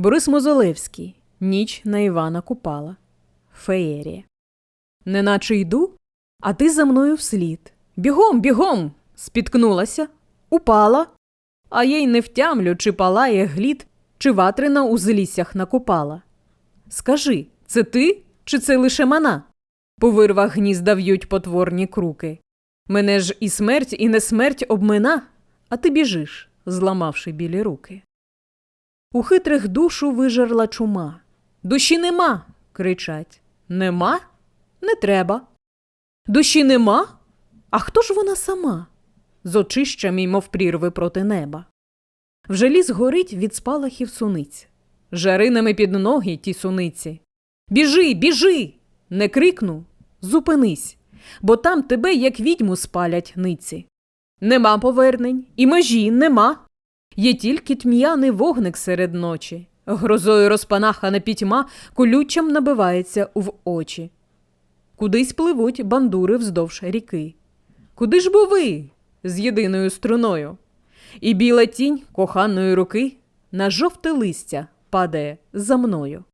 Борис Мозолевський. Ніч на Івана Купала. Феєрія. Неначе йду, а ти за мною вслід. Бігом, бігом. Спіткнулася, упала, а їй не втямлю, чи палає глід, чи ватрина у зліссях накупала. Скажи, це ти, чи це лише мана? По вирвах гнізда в'ють потворні круки. Мене ж і смерть, і не смерть обмина, а ти біжиш, зламавши білі руки. У хитрих душу вижерла чума. Душі нема. кричать. Нема? Не треба. Душі нема? А хто ж вона сама? З очищами, мов прірви проти неба. Вже ліс горить від спалахів суниць. Жаринами під ноги ті суниці. Біжи, біжи! Не крикну, зупинись, бо там тебе, як відьму, спалять ниці. Нема повернень, і межі нема. Є тільки тьмяний вогник серед ночі. Грозою розпанахана пітьма колючим набивається в очі. Кудись пливуть бандури вздовж ріки. Куди ж бо ви з єдиною струною? І біла тінь коханої руки на жовте листя падає за мною.